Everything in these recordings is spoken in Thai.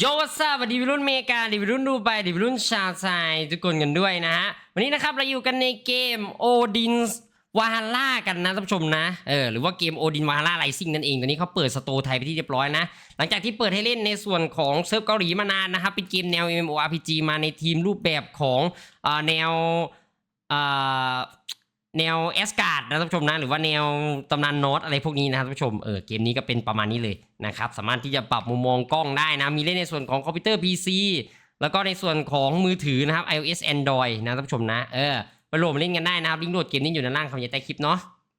โยวัสดีวันดีวิรุ่นเมกาดีวิรุ่นดูไปดีวิรุ่นชาวไทยทุกคนกันด้วยนะฮะ วันนี้นะครับเราอยู่กันในเกมโอดินวาฮาร่ากันนะท่านผู้ชมนะ เออหรือว่าเกมโอดินวาฮาร่าไ i ซิ่งนั่นเองตอนนี้เขาเปิดสโตร์ไทยไปที่เรียบร้อยนะ หลังจากที่เปิดให้เล่นในส่วนของเซิร์ฟเกาหลีมานานนะครับ เป็นเกมแนว MMORPG มาในทีมรูปแบบของอแนวอ แนวแอสการ์ดนะท่านผู้ชมนะหรือว่าแนวตำนานโนตอะไรพวกนี้นะครับท่านผู้ชมเออเกมนี้ก็เป็นประมาณนี้เลยนะครับสามารถที่จะปรับมุมมองกล้องได้นะมีเล่นในส่วนของคอมพิวเตอร์ PC แล้วก็ในส่วนของมือถือนะครับ iOS Android นะท่านผู้ชมนะเออไปโหลดมาเล่นกันได้นะครับลิงก์โหลดเกมนี้อยู่ในล่างคำยันใต้คลิปเนาะ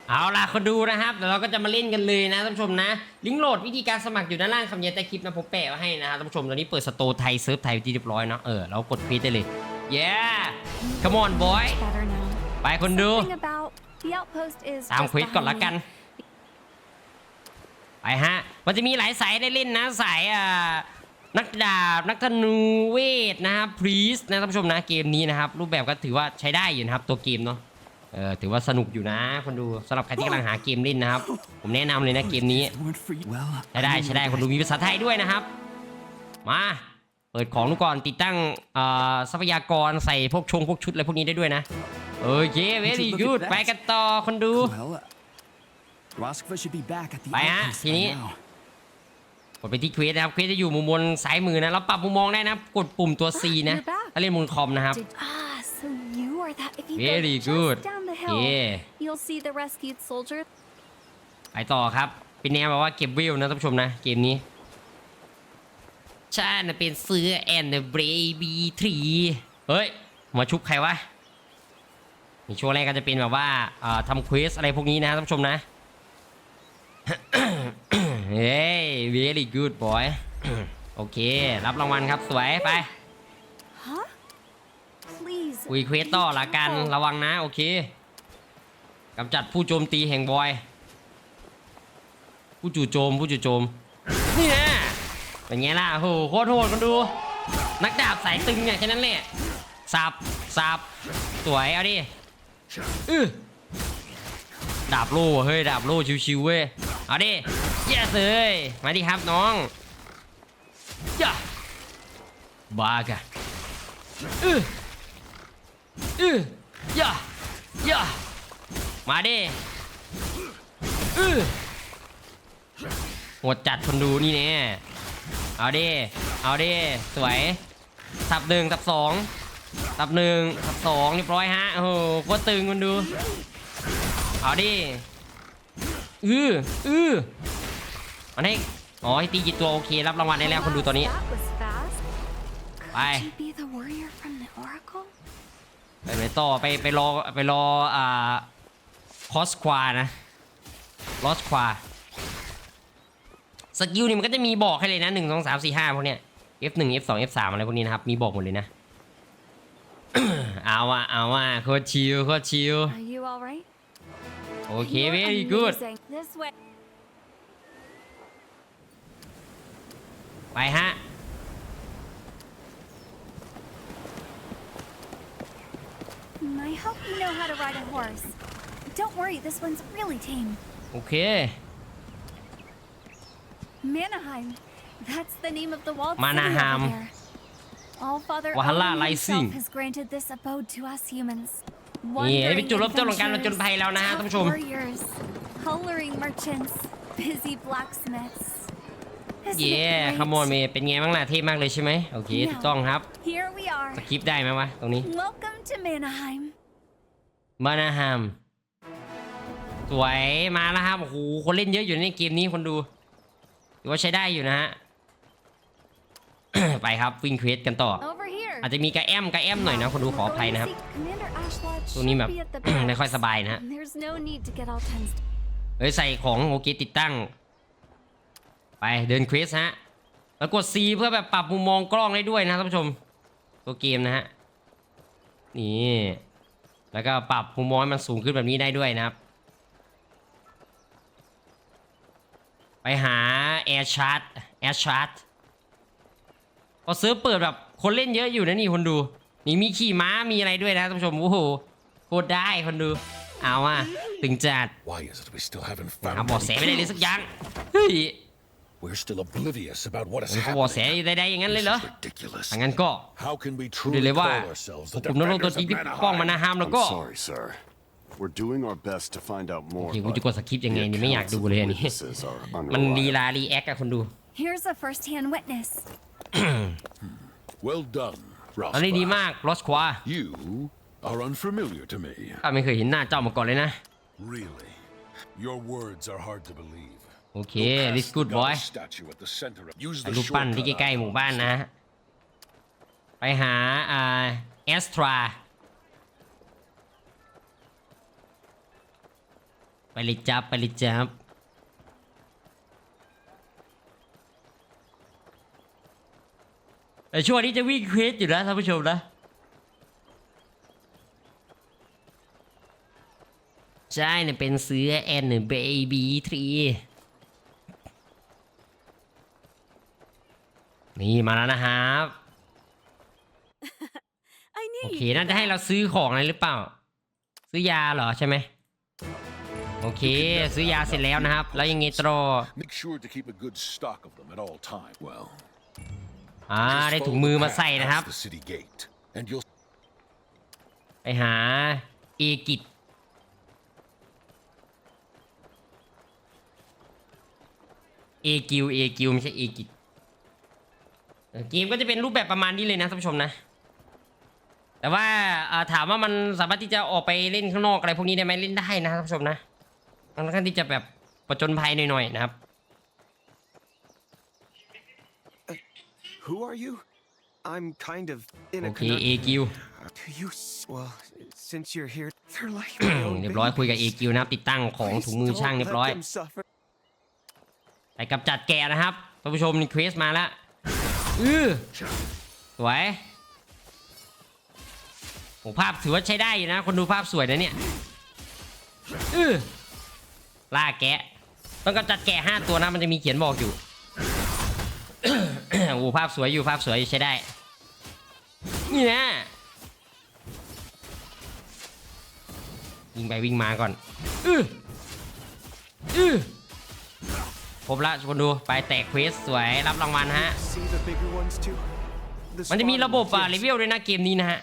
เอาล่ะคนดูนะครับเดี๋ยวเราก็จะมาเล่นกันเลยนะท่านผู้ชมนะ ลิงก์โหลดวิธีการสมัครอยู่ด้านล่างคำยันใต้คลิปนะผมแปะไว้ให้นะครับท่านผู้ชมตอนนี้เปิดสโตร์ไทยเซิร์ฟไทยที่เรียบร้อยเนาะเออเรากดคลิกได้เลย yeah come on boy. ไปคนดู Something about the outpost is ตาม just ควิดก่อน behind ละกัน me. ไปฮะ มันจะมีหลายสายได้เล่นนะ สายอ่านักดาบ นักธนูเวทนะครับพรีสนะท่านผู้ชมนะเกมนี้นะครับ รูปแบบก็ถือว่าใช้ได้อยู่นะครับ ตัวเกมเนาะเออถือว่าสนุกอยู่นะ คนดูสำหรับใครที่กำลังหาเกมเล่นนะครับ ผมแนะนำเลยนะเกมนี้ weren't free. Well, ใช้ได้ใช้ได้คนดูมีภาษาไทยด้วยนะครับ มาเปิดของดูก่อนติดตั้งเอ่อทรัพยากรใส่พวกชงพวกชุดอะไรพวกนี้ได้ด้วยนะ โอเค very good ไปกันต่อคนดู well, uh, Roskva should be back at the ไปฮะ outpost ทีนี้ by now. กดไปที่เควสนะครับเควสจะอยู่มุมบนซ้ายมือนะเราปรับมุมมองได้นะกดปุ่มตัว C นะ You're back. ถ้าเล่นมุมคอมนะครับ Did, ah, so you are that. If you Very go good. just down the hill, Yeah. you'll see the rescued soldier. ไปต่อครับเป็นแนวแบบว่าเก็บวิวนะท่านผู้ชมนะ เกมนี้ฉันน่ะเป็นเสือแอนด์เบรบีทรีเฮ้ย มาชุบใครวะ ในช่วงแรกก็จะเป็นแบบว่าเอ่อทำเควสอะไรพวกนี้นะท่านผู้ชมนะ เฮ้ย very good boy โอเค รับรางวัลครับสวยไป Huh? Please. คุยเควสต่อละกัน careful. ระวังนะโอเคกำจัดผู้โจมตีแห่งบอย ผู้จู่โจม ผู้จู่โจมนี่นะเป็นไงล่ะโหโคตรโหดกันดู นักดาบสายตึงเนี่ยแค่นั้นแหละสับสับสวยเอาดิ อื้อดาบโล่เฮ้ยดาบโล่ชิวๆเว้ยเอาดิเยสเลยมาดิครับน้องย่าบากะอื้ออือย่าย่ามาดิอือหดจัดคนดูนี่แน่เอาดิเอาดิสวยสับหนึ่งสับสอง สับหนึ่งสับสองเรียบร้อยฮะ โอ้โหโคตรตึงคนดู เอาดิ อืออืออันนี้อ๋อให้ตีกี่ตัวโอเค รับรางวัลได้แล้วคนดูตอนนี้ไปไปต่อไปไปรอไปรออ่าคอสควานะลอสควาสกิลนี่มันก็จะมีบอกให้เลยนะหนึ่งสองสามสี่ห้าพวกเนี้ย F หนึ่ง F สอง F สามอะไรพวกนี้นะครับ มีบอกหมดเลยนะ เอาว่ะเอาว่ะโคตรชิลโคตรชิล Are you all right? โอเค You're very good amazing. This way. ไปฮะ Mm, I hope you know how to ride a horse. Don't worry, this one's really tame. โอเค Manaheim. That's the name of the walled Manaheim. city over there. All Father Valhalla Odin Rising. himself has granted this abode to us humans. นี่เป็น Wandering จุดเริ่มต้นของการผจญ adventurers, ภัยแล้วนะฮะท่าน tough ผู้ชม warriors, coloring merchants, busy blacksmiths. Isn't เย่ it ขโมยเม great? เป็นไงบ้างล่ะเท่มากเลยใช่ไหมโอเคถูกต้องครับ Here we are. สกิปได้ไหมวะตรงนี้ Welcome to Manaheim. มานาฮามสวยมาแล้วครับโอ้โหคนเล่นเยอะอยู่ในเกมนี้คนดูถือว่าใช้ได้อยู่นะฮะ ไปครับวิ่งเควสกันต่อ Over here. อาจจะมีกระแอมกระแอมหน่อยนะคนดูขออภัยนะครับ Commander Ashlod ตรงนี้แบบ should be at the ไม่ค่อย barracks. สบายนะฮะ There's no need to get all tensed เฮ้ยใส่ของโอเคติดตั้ง ไปเดินเควสฮะแล้วกด C เพื่อแบบปรับมุมมองกล้องได้ด้วยนะท่านผู้ชม ตัวเกมนะฮะนี่แล้วก็ปรับมุมมองให้มันสูงขึ้นแบบนี้ได้ด้วยนะครับ ไปหา Air Chart Air Chart พอซื้ อเปิดแบบคนเล่นเยอะอยู่นะนี่คนดู นี่มีขี่ม้ามีอะไรด้วยนะท่านผู้ชมโอ้โหโคตรได้คนดู เอาอะตึงจัด Why is it we still haven't หา found เบอ any แสไม่ได้เลย clues? สักอย่างเฮ้ย We're still oblivious about what is เขาบอกแส happening. ใดๆอย่างนั้นเลยเหรอ This is ridiculous. ถ้างั้นก็ How can we ดู truly เลยว่า call ourselves the ผมนรกตัวจริง defenders ที่ of ป้องมานา Manahai? ฮามแล้ว I'm ก็ sorry, sir. We're doing our best to find out โอ more. เคกูจะ but กดสคริปต์ยังไง the นี่ไม่อยาก accounts ดู of เลย the อันนี้ witnesses are มันลี unreliable. ลารีแอคอะคนดู Here's a first-hand witness. Well done, ตอนนี้ดี Rospa. มากรอสควา You are unfamiliar to me. ข้าไม่เคยเห็นหน้าเจ้ามาก่อนเลยนะ Really. Your words are hard to believe. โอเค Go this past good the boy god statue at the center of- Use ถ่าย the รูปปั้นที่ shortcut ใกล้ ๆ หมู่บ้านนะฮะไปหาอ่าแอสตราไปเลยจับไปเลยจับ แต่ช่วงนี้จะวิ่งเควสอยู่นะท่านผู้ชมนะใช่เนี่ยเป็นเสื้อแอนเบบีทรีนี่มาแล้วนะครับ I knew โอเค you'd น่าจะให้เราซื้อของอะไรหรือเปล่า ซื้อยาเหรอใช่ไหมโอเค ซื้อยาเสร็จแล้วนะครับ แล้วยังไงต่อ อ่า just ได้ follow ถุง the มือมา path ใส่นะครับ past the city gate, and you'll ไปหาเอกิตเอกิวเอกิวไม่ใช่เอกิตเออเกมก็จะเป็นรูปแบบประมาณนี้เลยนะท่านผู้ชมนะ แต่ว่าอ่าถามว่ามันสามารถที่จะออกไปเล่นข้างนอกอะไรพวกนี้ได้ไหมเล่นได้นะท่านผู้ชมนะค่อนข้างที่จะแบบประจนภัยหน่อยๆนะครับ Who are you? I'm kind of in โอ a เคเอ conundrum. กิว Do you? s- Well, since you're here, they're like my own เรียบร้อยคุยกับเอ babies. กิวนะครับติดตั้งของ Please ถุงมือช่าง don't เรียบ let ร้อย them suffer. ไปกับจัดแกะนะครับท่านผู้ชมนี่เควสมาแล้วอือสวยโอ้ภาพถือว่าใช้ได้อยู่นะ คนดูภาพสวยนะเนี่ยอือล่าแกะ ต้องกำจัดแกะห้าตัวนะ มันจะมีเขียนบอกอยู่ โอ้ภาพสวยอยู่ภาพสวยอยู่ใช้ได้ นี่นะวิ่งไปวิ่งมาก่อนอืออือครบละคนดูไปแตกเควสสวยรับรางวัลฮะ See the bigger ones too. The มันจะมี smaller ระบบ ones, อะ yes. เลเวลด้วยนะเกมนี้นะฮะ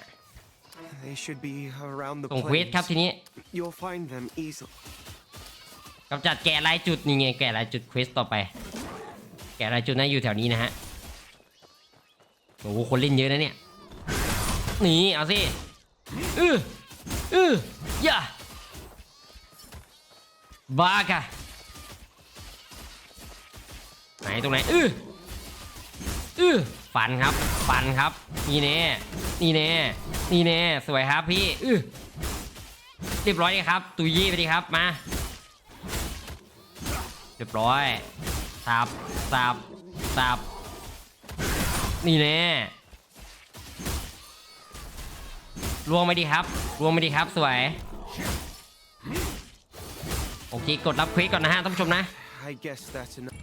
They should be around the ส่งเควสครับที plains. นี้ You'll find them easily. กำจัดแกะรายจุดนี่ไงแกะรายจุดเควสต่อไป แกะรายจุดน่าอยู่แถวนี้นะฮะ โอ้โหคนเล่นเยอะนะเนี่ยนี่เอาสิอืออือย่าบ้ากะไหนตรงไหนอืออือฟันครับฟันครับนี่แน่นี่แน่นี่แน่สวยครับพี่อือเรียบร้อยเลยครับ ตุยยี่ไปดีครับมาเรียบร้อยสับสับสับ นี่แน่ลวงไปดีครับลวงไปดีครับสวย โอเค กดรับเควสก่อนนะฮะท่านผู้ชมนะ I guess that's enough.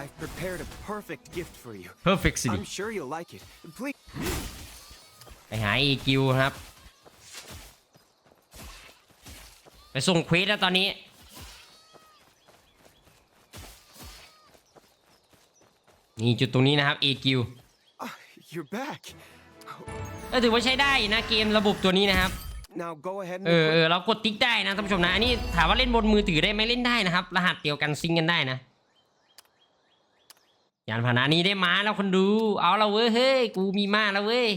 I've prepared a perfect gift for you. perfect city I'm sure you'll like it. Please. ไปหาอีกิวครับ ไปส่งเควสแล้วตอนนี้นี่จุดตรงนี้นะครับ AQ Ah, you're back. ก็ถือว่าใช้ได้นะเกมระบบตัวนี้นะครับ Now go ahead and เออ equip เออเรากดติ๊กได้นะท่านผู้ชมนะอันนี้ถามว่าเล่นบนมือถือได้ไหมเล่นได้นะครับ รหัสเดียวกันซิงค์กันได้นะ ยานพาหนะนี้ได้ม้าแล้วคนดู เอาละเว้ยเฮ้ยกูมีม้าแล้วเว้ย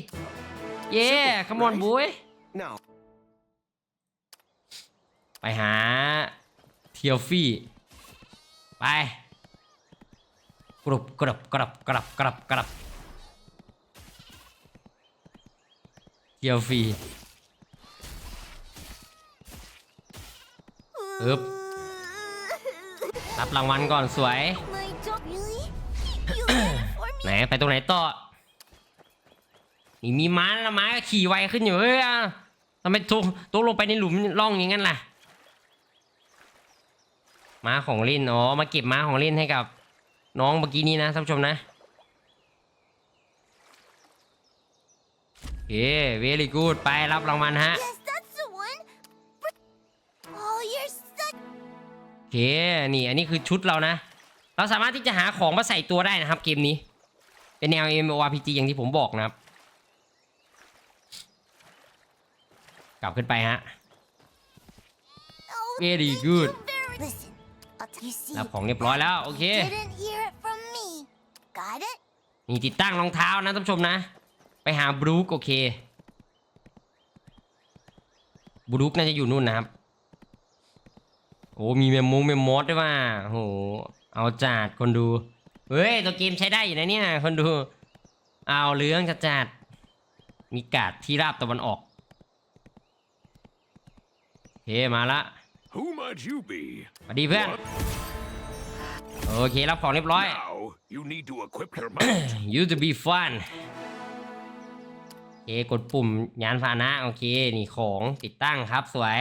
เย้ Simple, ขมอน right? บุ้ย Now, ไปหาเทียฟี่ไปกรุบกรับกรับกรับกรับกรับ เทียฟี่อึบรับรางวัลก่อนสวย My dog. Really? You did it for me. ไหนไปตรงไหนต่อ นี่มีม้าแล้วม้าก็ขี่ไวขึ้นอยู่เฮ้ยอะทำไมตัวตัวลงไปในหลุมร่องอย่างนั้นล่ะ ม้าของเล่นอ๋อมาเก็บม้าของเล่นให้กับ น้องเมื่อกี้นี้นะท่านผู้ชมนะ โอเค very good ไปรับรางวัลฮะ Yes, that's the one. Oh, you're such. โอเคนี่อันนี้คือชุดเรานะ เราสามารถที่จะหาของมาใส่ตัวได้นะครับ เกมนี้ เป็นแนว MMORPG อย่างที่ผมบอกนะครับ กลับขึ้นไปฮะ Very good Listen, I'll t- you see. รับของเรียบร้อยแล้ว โอเค Didn't hear it from me. Got it? นี่ติดตั้งรองเท้านะท่านผู้ชมนะ ไปหาบรูคโอเคบรูคน่าจะอยู่นู่นนะครับ โอ้มีเมมมงเมมมอสด้วยว่าโหเอาจัดคนดู เฮ้ย ตัวเกมใช้ได้อยู่นะเนี่ย คนดู เอาเรื่องจัดจัดมีกาดที่ราบตะวันออกโอเคมาละ Who might you be? สวัสดีเพื่อน โอเครับของเรียบร้อย Now, you need to equip your mount. used to be fun โอ เคกดปุ่มยานพาหนะโอเค นี่ของติดตั้งครับสวย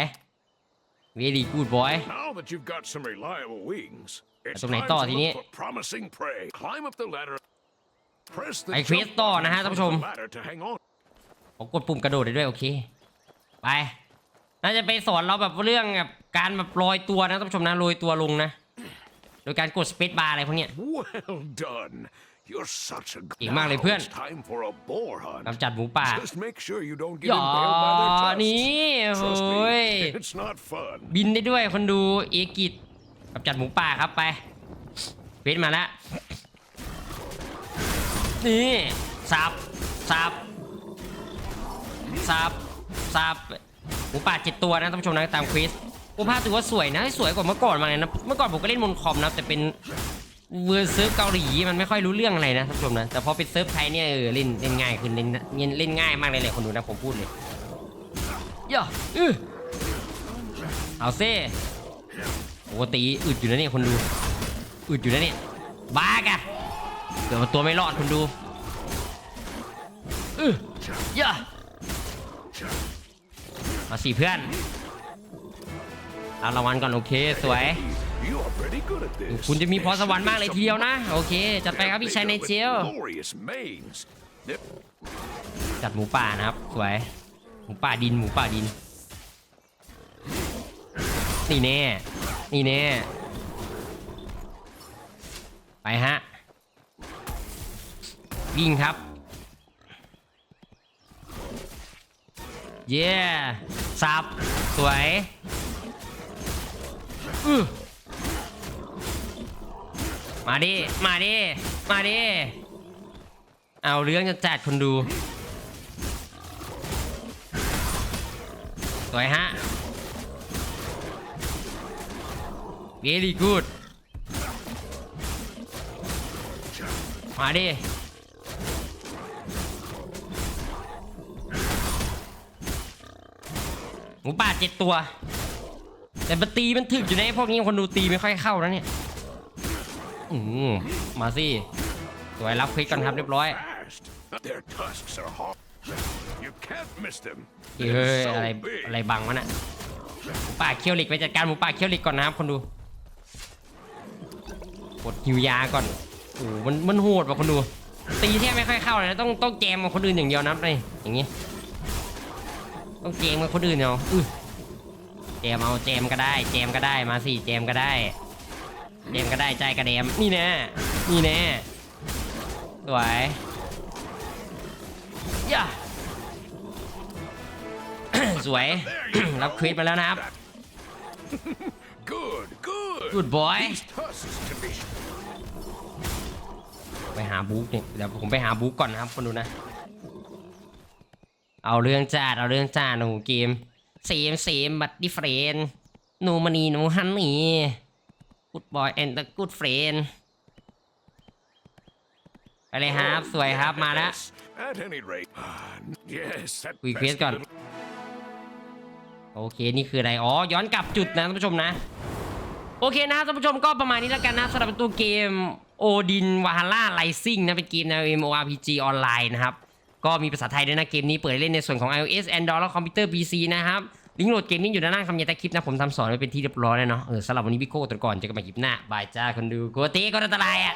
very good boy now that you've got some reliable wings, it's ตรงไหน time ต่อ to ทีนี้ look for promising prey. Climb up the ladder. Press the ไอ้เควส jump ต่อ button นะฮะ in ท่าน front ผู้ช of ม the ladder to hang on. ผมกดปุ่มกระโดดได้ด้วยโอเค ไป น่าจะไปสอนเราแบบเรื่องแบบการแบบลอยตัวนะท่านผู้ชมนะลอยตัวลงนะ โดยการกดสเปซบาร์อะไรพวกเนี้ย Well done. You're such a good เก่งมากเลยเพื่อน Now it's time for a boar hunt. กำจัดหมูป่า Just make sure you don't get อย่า impaled by their tusks. นี่โ Trust อ้ย me, it's not fun. บินได้ด้วยคนดูเอกิจกับจัดหมูป่าครับไปเวทมาแล้วนี่สับสับสับสับหมูป่าเจ็ดตัวนะท่านผู้ชมนะตามควิสโอ้ภาพถือว่าสวยนะ สวยกว่าเมื่อก่อนมาเลยนะ เมื่อก่อนผมก็เล่นบนคอมนะ แต่เป็น เวอร์เซิร์ฟเกาหลีมันไม่ค่อยรู้เรื่องอะไรนะท่านผู้ชมนะแต่พอเป็นเซิร์ฟไทยเนี่ยเออเล่นเล่นง่ายขึ้นเล่นเล่นง่ายมากเลยเลยคนดูนะผมพูดเลยย่าอื้อเอาเซ่ปกติอึดอยู่นะเนี่ยคนดูอึดอยู่นะเนี่ยบ้ากะเกือบตัวไม่รอดคนดูอือย่ามาสิเพื่อนเอารางวัลก่อนโอเคสวย You are pretty good at this. คุณจะมีพรสวรรค์มากเลยทีเดียวนะ โอเค จัดไปครับพี่ชายในเจล Glorious manes. They're จัดหมูป่านะครับสวยหมูป่าดินหมูป่าดิน นี่แน่ นี่แน่ ไปฮะ วิ่งครับ เย้สับสวย อื้อ มาดิ มาดิ มาดิ เอาเรื่องจะจัดคนดู สวยฮะ very good มาดิ หมูป่าเจ็ดตัว แต่มันตีมันถึกอยู่ในพวกนี้คนดูตีไม่ค่อยเข้านะเนี่ย อืมมาสิสวยรับคลิกกันครับเรียบร้อยเฮ้ยอะไรอะไรบังวะน่ะหมูป่าเคี้ยวหล็กไปจัดการหมูป่าเคี้ยวหล็กก่อนนะครับคนดูกดหิวยาก่อนโอ้โหมันมันโหดว่ะคนดู ตีแทบไม่ค่อยเข้าเลยนะต้องต้องแจมกับคนอื่นอย่างเดียวนะนี่อย่างงี้ ต้องแจมกับคนอื่นเอาอือแจมเอาแจมก็ได้ แจมก็ได้มาสิแจมก็ได้ แจมก็ได้ใจกระเดมนี่แน่นี่แน่สวยย่าสวย รับควิดมาแล้วนะครับ Good, good. Good boy These tusks can be ไปหาบุ๊กเนี่ยเดี๋ยวผมไปหาบุ๊กก่อนนะครับคนดูนะ เอาเรื่องจัดเอาเรื่องจัดโอ้โหเกมเซมเซมบัตดิเฟรนนูมานีนูฮันนี่ กูดบอยแอนด์กูดเฟรนไปเลยครับ สวยครับมาแล้ว At any rate, ah, yes, that คุยเควส pesky ก่อน little โอเค นี่คืออะไร อ๋อ ย้อนกลับจุดนะท่านผู้ชมนะ โอเคนะท่านผู้ชมก็ประมาณนี้แล้วกันนะสำหรับตัวเกมโอดินวาฮาร่าไลซิ่งนะ เป็นเกมแนว MMORPG ออนไลน์นะครับ ก็มีภาษาไทยด้วยนะ เกมนี้เปิดให้เล่นในส่วนของ iOS Android และคอมพิวเตอร์ PC นะครับ ลิงก์โหลดเกมนี้อยู่ด้านล่างคำยันใต้คลิปนะ ผมทำสอนไว้เป็นที่เรียบร้อยแล้วเนาะเออสำหรับวันนี้พี่โก้ตัวก่อนเจอกันใหม่คลิปหน้าบายจ้าคนดูโกเต้ก็อันตรายอะ